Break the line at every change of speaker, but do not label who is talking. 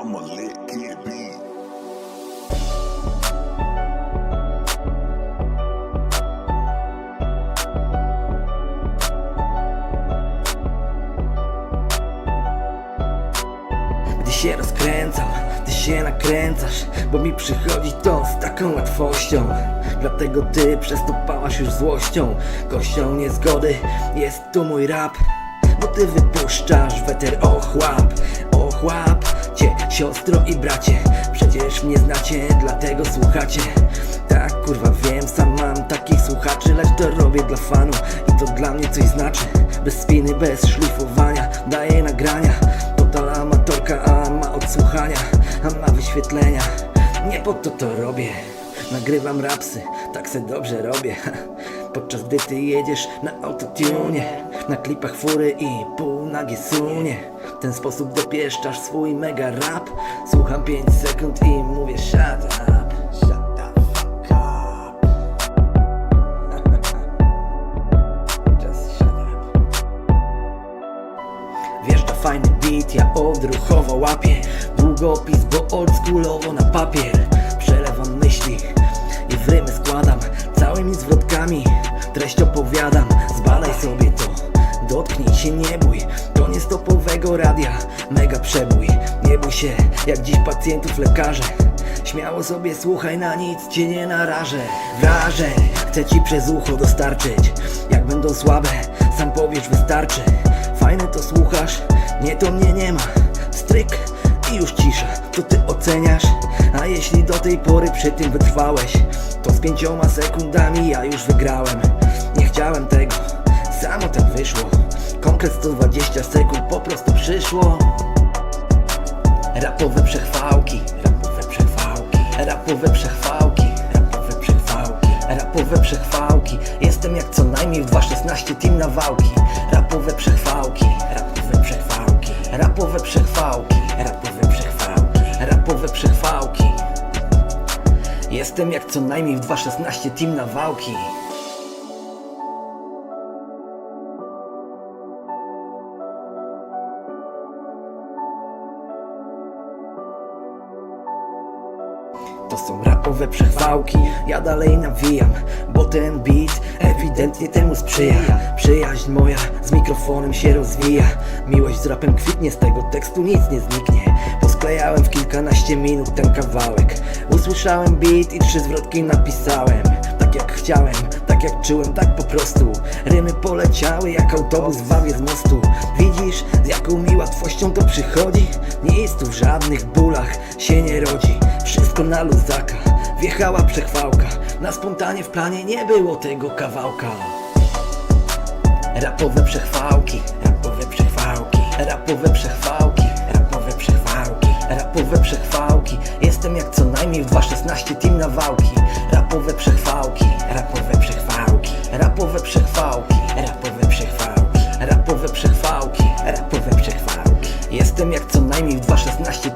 I'm a lit kid beat.
Gdy się rozkręcam, ty się nakręcasz Bo mi przychodzi to z taką łatwością. Dlatego ty przez to pałasz już złością. Kością niezgody jest tu mój rap Bo ty wypuszczasz weter ochłap Ochłap cię siostro i bracie. Przecież mnie znacie, dlatego słuchacie. Tak kurwa wiem, sam mam takich słuchaczy Lecz to robię dla fanu. I to dla mnie coś znaczy. Bez spiny, bez szlifowania, daję nagrania. Total amatorka, a ma odsłuchania, a ma wyświetlenia. Nie po to to robię. Nagrywam rapsy, tak se dobrze robię Podczas gdy ty jedziesz na autotune Na klipach fury i pół nagie sunie. W ten sposób dopieszczasz swój mega rap. Słucham 5 sekund i mówię shut up Shut the fuck up. Just shut up. Wjeżdża fajny beat, ja odruchowo łapię. Długopis, bo oldschoolowo na papier. Przelewam myśli i w rymy składam Całymi zwrotkami treść opowiadam Zbadaj sobie to, dotknij się, nie bój. To nie stopowego radia, mega przebój. Nie bój się, jak dziś pacjentów lekarze. Śmiało sobie słuchaj, na nic cię nie narażę. Wrażeń chcę ci przez ucho dostarczyć. Jak będą słabe, sam powiesz wystarczy. Fajne to słuchasz, nie to mnie nie ma. Stryk i już cisza, to ty oceniasz? A jeśli do tej pory przy tym wytrwałeś To z pięcioma sekundami ja już wygrałem chciałem tego, samo tak wyszło Konkret 120 sekund po prostu przyszło Rapowe przechwałki, rapowe przechwałki, rapowe przechwałki, rapowe przechwałki, rapowe przechwałki. Jestem jak co najmniej w 2.16 team na wałki. Rapowe przechwałki, rapowe przechwałki, rapowe przechwałki, rapowe przechwałki, rapowe przechwałki. Jestem jak co najmniej w 2.16 team na wałki. To są rapowe przechwałki, ja dalej nawijam Bo ten beat ewidentnie temu sprzyja. Przyjaźń moja z mikrofonem się rozwija Miłość z rapem kwitnie, z tego tekstu nic nie zniknie. Posklejałem w kilkanaście minut ten kawałek Usłyszałem beat i trzy zwrotki napisałem Tak jak chciałem, tak jak czułem, tak po prostu. Rymy poleciały jak autobus w wawie z mostu. Widzisz, z jaką mi łatwością to przychodzi? Nic tu w żadnych bólach się nie rodzi. Wszystko na luzaka, wjechała przechwałka. Na spontanie w planie nie było tego kawałka. Rapowe przechwałki, rapowe przechwałki, rapowe przechwałki, rapowe przechwałki, rapowe przechwałki. Jestem jak co najmniej w 2.16 team na wałki. Rapowe przechwałki, rapowe przechwałki. Rapowe przechwałki, rapowe przechwałki. Rapowe przechwałki, rapowe przechwałki. Jestem jak co najmniej w 2.16